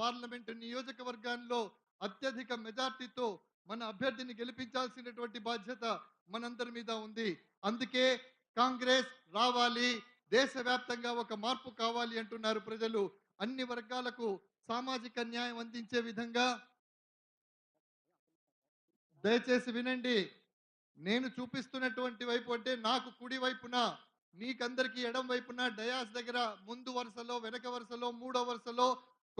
Parliament నియోజకవర్గాల్లో అత్యధిక మెజార్టీతో మన అభ్యర్థిని గెలిపించాల్సినటువంటి బాధ్యత మనందరి మీద ఉంది. అందుకే కాంగ్రెస్ రావాలి దేశవ్యాప్తంగా ఒక మార్పు కావాలి అంటున్నారు ప్రజలు. అన్ని వర్గాలకు సామాజిక న్యాయం అందించే విధంగా దయచేసి వినండి. నేను చూపిస్తున్నటువంటి వైపు అంటే నాకు కుడి వైపున మీకందరికీ ఎడం వైపున డయాస్ దగ్గర ముందు వరుసలో వెనక వరుసలో మూడో వరుసలో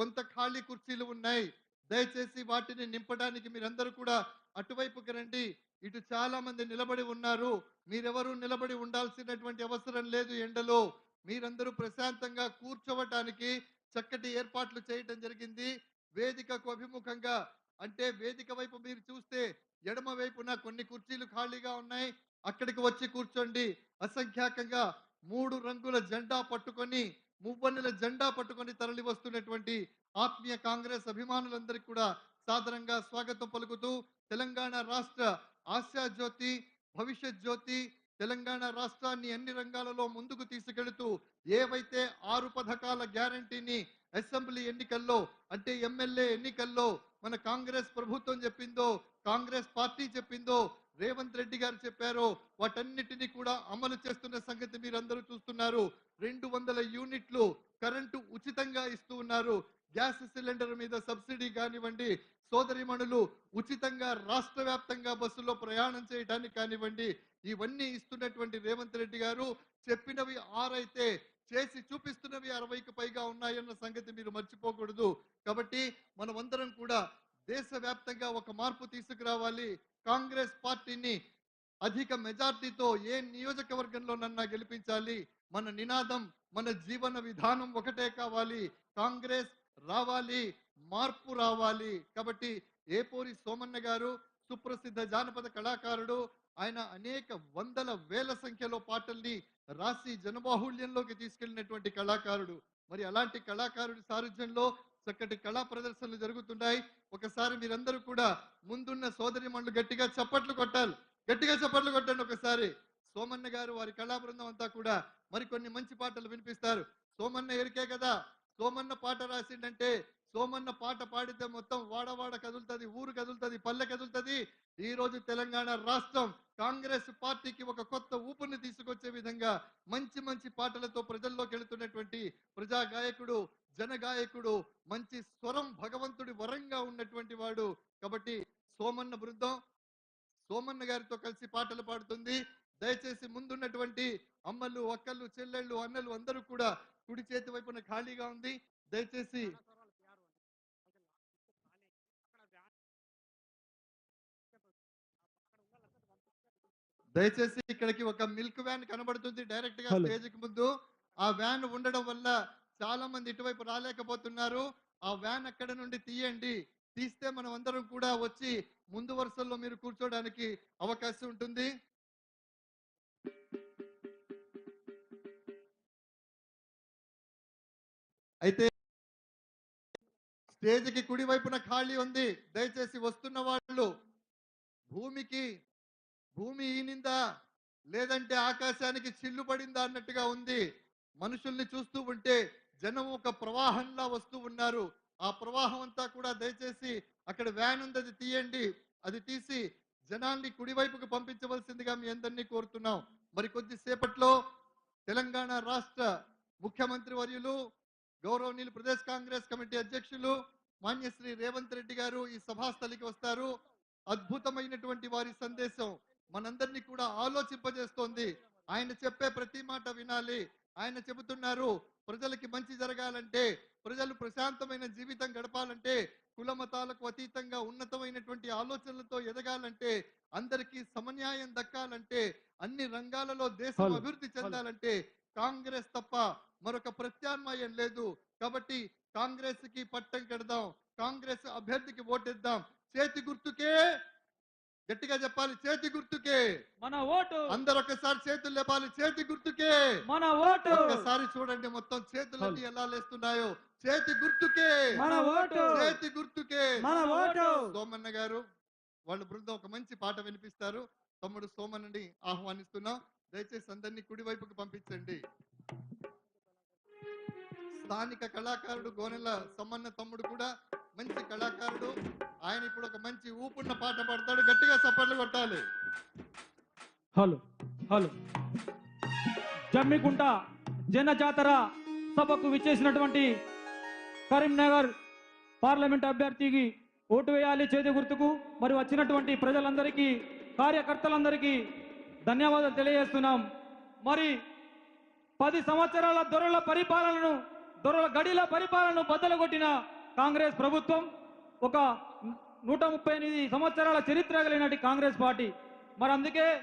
కొంత ఖాళీ కుర్చీలు ఉన్నాయి. దయచేసి వాటిని నింపడానికి మీరందరూ కూడా అటువైపుకి రండి. ఇటు చాలా మంది నిలబడి ఉన్నారు. మీరెవరూ నిలబడి ఉండాల్సినటువంటి అవసరం లేదు ఎండలో. మీరందరూ ప్రశాంతంగా కూర్చోవటానికి చక్కటి ఏర్పాట్లు చేయటం జరిగింది. వేదికకు అభిముఖంగా అంటే వేదిక వైపు మీరు చూస్తే ఎడమ వైపున కొన్ని కుర్చీలు ఖాళీగా ఉన్నాయి. అక్కడికి వచ్చి కూర్చోండి. అసంఖ్యాకంగా మూడు రంగుల జెండా పట్టుకొని మువ్వన్నెల జెండా పట్టుకొని తరలి వస్తున్నటువంటి ఆత్మీయ కాంగ్రెస్ అభిమానులందరికీ కూడా సాదరంగా స్వాగతం పలుకుతూ తెలంగాణ రాష్ట్ర ఆశా జ్యోతి భవిష్యత్ జ్యోతి తెలంగాణ రాష్ట్రాన్ని అన్ని రంగాలలో ముందుకు తీసుకెళుతూ ఏవైతే ఆరు పథకాల గ్యారంటీని అసెంబ్లీ ఎన్నికల్లో అంటే ఎమ్మెల్యే ఎన్నికల్లో మన కాంగ్రెస్ ప్రభుత్వం చెప్పిందో కాంగ్రెస్ పార్టీ చెప్పిందో రేవంత్ రెడ్డి గారు చెప్పారో వాటన్నిటిని కూడా అమలు చేస్తున్న సంగతి మీరందరూ చూస్తున్నారు. రెండు వందల యూనిట్లు కరెంటు ఉచితంగా ఇస్తూ ఉన్నారు. గ్యాస్ సిలిండర్ మీద సబ్సిడీ కానివ్వండి సోదరిమణులు ఉచితంగా రాష్ట్ర వ్యాప్తంగా బస్సులో ప్రయాణం చేయడానికి కానివ్వండి ఇవన్నీ ఇస్తున్నటువంటి రేవంత్ రెడ్డి గారు చెప్పినవి ఆరైతే చేసి చూపిస్తున్నవి అరవైకి పైగా ఉన్నాయన్న సంగతి మీరు మర్చిపోకూడదు. కాబట్టి మనమందరం కూడా దేశవ్యాప్తంగా ఒక మార్పు తీసుకురావాలి. కాంగ్రెస్ పార్టీని అధిక మెజార్టీతో ఏ నియోజకవర్గంలోనన్నా గెలిపించాలి. మన నినాదం మన జీవన విధానం ఒకటే కావాలి. కాంగ్రెస్ రావాలి మార్పు రావాలి. కాబట్టి ఏపూరి సోమన్న గారు సుప్రసిద్ధ జానపద కళాకారుడు ఆయన అనేక వందల వేల సంఖ్యలో పాటల్ని రాసి జనబాహుళ్యంలోకి తీసుకెళ్ళినటువంటి కళాకారుడు. మరి అలాంటి కళాకారుడి సారథ్యంలో చక్కటి కళా ప్రదర్శనలు జరుగుతున్నాయి. ఒకసారి మీరందరూ కూడా ముందున్న సోదరి మండలు గట్టిగా చప్పట్లు కొట్టాలి. గట్టిగా చప్పట్లు కొట్టండి ఒకసారి. సోమన్న గారు వారి కళా బృందం అంతా కూడా మరికొన్ని మంచి పాటలు వినిపిస్తారు. సోమన్న ఎరికే కదా. సోమన్న పాట రాసిండంటే సోమన్న పాట పాడితే మొత్తం వాడవాడ కదులుతుంది ఊరు కదులుతుంది పల్లె కదులుతుంది. ఈ రోజు తెలంగాణ రాష్ట్రం కాంగ్రెస్ పార్టీకి ఒక కొత్త ఊపుని తీసుకొచ్చే విధంగా మంచి మంచి పాటలతో ప్రజల్లోకి వెళుతున్నటువంటి ప్రజా గాయకుడు జన గాయకుడు మంచి స్వరం భగవంతుడి వరంగా ఉన్నటువంటి వాడు. కాబట్టి సోమన్న బృందం సోమన్న గారితో కలిసి పాటలు పాడుతుంది. దయచేసి ముందున్నటువంటి అమ్మలు అక్కలు చెల్లెళ్ళు అన్నలు అందరూ కూడా కుడి చేతి వైపున ఖాళీగా ఉంది. దయచేసి దయచేసి ఇక్కడికి ఒక మిల్క్ వ్యాన్ కనబడుతుంది డైరెక్ట్గా. స్టేజ్కి ముందు. ఆ వ్యాన్ ఉండడం వల్ల చాలా మంది ఇటువైపు రాలేకపోతున్నారు. ఆ వ్యాన్ అక్కడ నుండి తీయండి. తీస్తే మనం అందరం కూడా వచ్చి ముందు వరుసల్లో మీరు కూర్చోడానికి అవకాశం ఉంటుంది. అయితే స్టేజ్కి కుడి వైపున ఖాళీ ఉంది. దయచేసి వస్తున్న వాళ్ళు భూమికి భూమి ఈనిందా? లేదంటే ఆకాశానికి చిల్లు పడిందా అన్నట్టుగా ఉంది. మనుషుల్ని చూస్తూ ఉంటే జనం ఒక ప్రవాహంలా వస్తూ ఉన్నారు. ఆ ప్రవాహం అంతా కూడా దయచేసి అక్కడ వ్యాన్ ఉంది అది తీయండి. అది తీసి జనాల్ని కుడివైపుకు పంపించవలసిందిగా మీ అందరినీ కోరుతున్నాం. మరి కొద్దిసేపట్లో తెలంగాణ రాష్ట్ర ముఖ్యమంత్రి వర్యులు గౌరవనీయులు ప్రదేశ్ కాంగ్రెస్ కమిటీ అధ్యక్షులు మాన్యశ్రీ రేవంత్ రెడ్డి గారు ఈ సభాస్థలికి వస్తారు. అద్భుతమైనటువంటి వారి సందేశం. మనందరినీ కూడా ఆలోచింపజేస్తోంది. ఆయన చెప్పే ప్రతి మాట వినాలి. ఆయన చెబుతున్నారు ప్రజలకి మంచి జరగాలంటే ప్రజలు ప్రశాంతమైన జీవితం గడపాలంటే కుల మతాలకు అతీతంగా ఉన్నతమైనటువంటి ఆలోచనలతో ఎదగాలంటే అందరికీ సమన్యాయం దక్కాలంటే అన్ని రంగాలలో దేశం అభివృద్ధి చెందాలంటే కాంగ్రెస్ తప్ప మరొక ప్రత్యామ్నాయం లేదు. కాబట్టి కాంగ్రెస్కి పట్టం కడదాం కాంగ్రెస్ అభ్యర్థికి ఓటేద్దాం. చేతి గుర్తుకే గట్టిగా చెప్పాలి చేతి గుర్తుకే. మన ఓటు. అందరు ఒకసారి చేతులు లేపాలి చేతి గుర్తుకే. మన ఓటు. ఒక్కసారి చూడండి మొత్తం చేతులన్నీ ఎలా లేస్తున్నాయో. చేతి గుర్తుకే. మన ఓటు. చేతి గుర్తుకే. మన ఓటు. సోమన్న గారు వాళ్ళ బృందం ఒక మంచి పాట వినిపిస్తారు. తమ్ముడు సోమన్నని ఆహ్వానిస్తున్నాం. దయచేసి అందరినీ కుడి వైపుకి పంపించండి. స్థానిక కళాకారుడు గోనెల సమ్మన్న తమ్ముడు కూడా మంచి కళాకారుడు. ఆయన ఇప్పుడు ఒక మంచి ఊపున్న పాట పాడతాడు. గట్టిగా సపర్లు కొట్టాలి. Hello hello. జమ్మికుంట జన జాతర సభకు విచ్చేసినటువంటి కరీంనగర్ పార్లమెంట్ అభ్యర్థికి ఓటు వేయాలి చేతి గుర్తుకు మరి వచ్చినటువంటి ప్రజలందరికీ కార్యకర్తలందరికీ ధన్యవాదాలు తెలియజేస్తున్నాం. మరి పది సంవత్సరాల దొరల పరిపాలనను దొరల గడిల పరిపాలనను బద్దలగొట్టిన కాంగ్రెస్ ప్రభుత్వం ఒక నూట ముప్పై ఎనిమిది సంవత్సరాల చరిత్ర కలిగినటి కాంగ్రెస్ పార్టీ. మరి అందుకే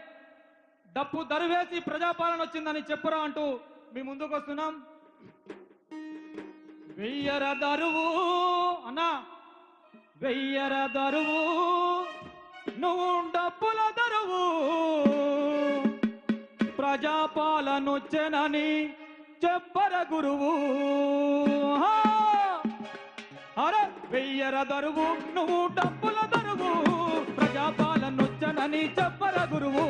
డప్పు దరివేసి ప్రజాపాలన వచ్చిందని చెప్పురా అంటూ మీ ముందుకు వస్తున్నాం. వెయ్యర దరువు అన్నా వెయ్యర దరువు నువ్వు డప్పుల దరువు. ప్రజాపాలనొచ్చెనని చెప్పర గురువు. హా! అరే వెయ్యర దరువు నువ్వు డబ్బుల దరువు ప్రజాపాలనొచ్చనని చెప్పర గురువు.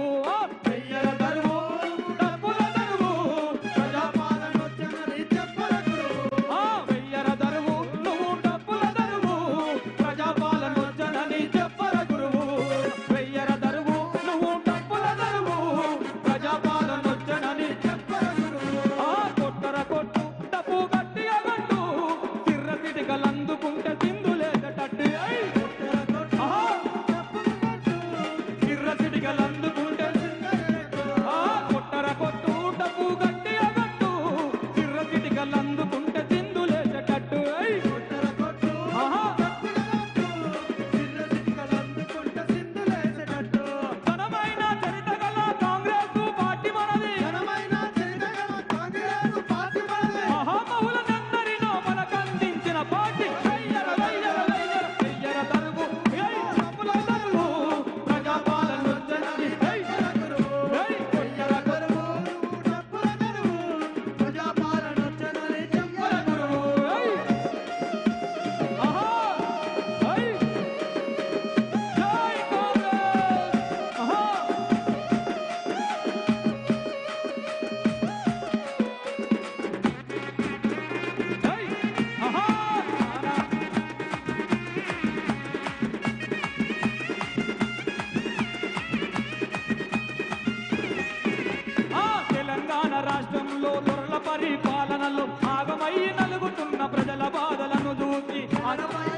పై నలుగుతున్న ప్రజల బాధలను చూసి ఆగమై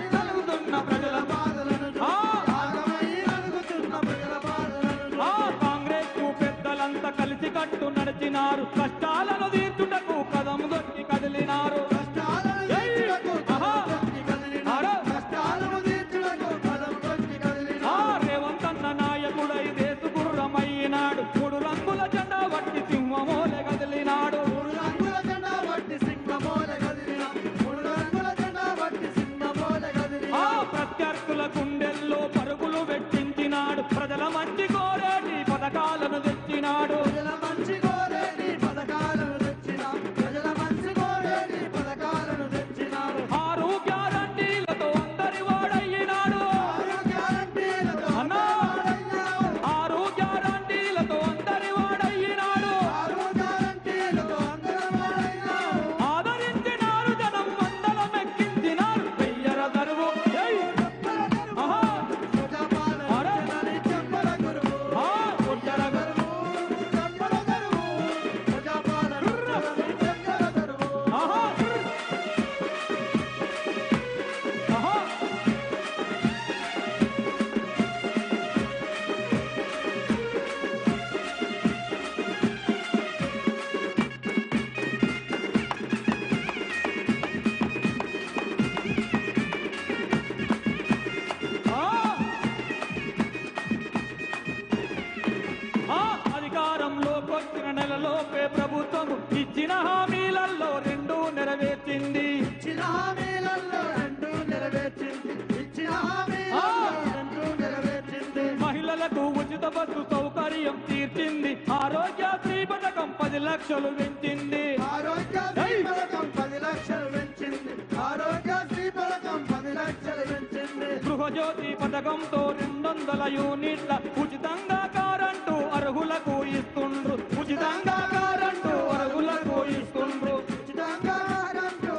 బస్సు సౌకర్యం తీర్చింది. ఆరోగ్యశ్రీ పథకం పది లక్షలు పెంచింది. ఆరోగ్యశ్రీ పథకం పది లక్షలు పెంచింది. ఆరోగ్యశ్రీ పథకం పది లక్షలు పెంచింది. గృహజ్యోతి పథకంతో రెండొందల యూనిట్ల ఉచితంగా కారంటూ అర్హులకు ఇస్తుండ్రు. ఉచితంగా కారంటూ అర్హులకు ఇస్తుండ్రు. ఉచితంగా ఆహారంతో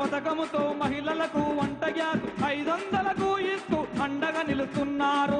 పథకముతో మహిళలకు వంట గ్యాస్ ఐదు వందల சொன்னாரோ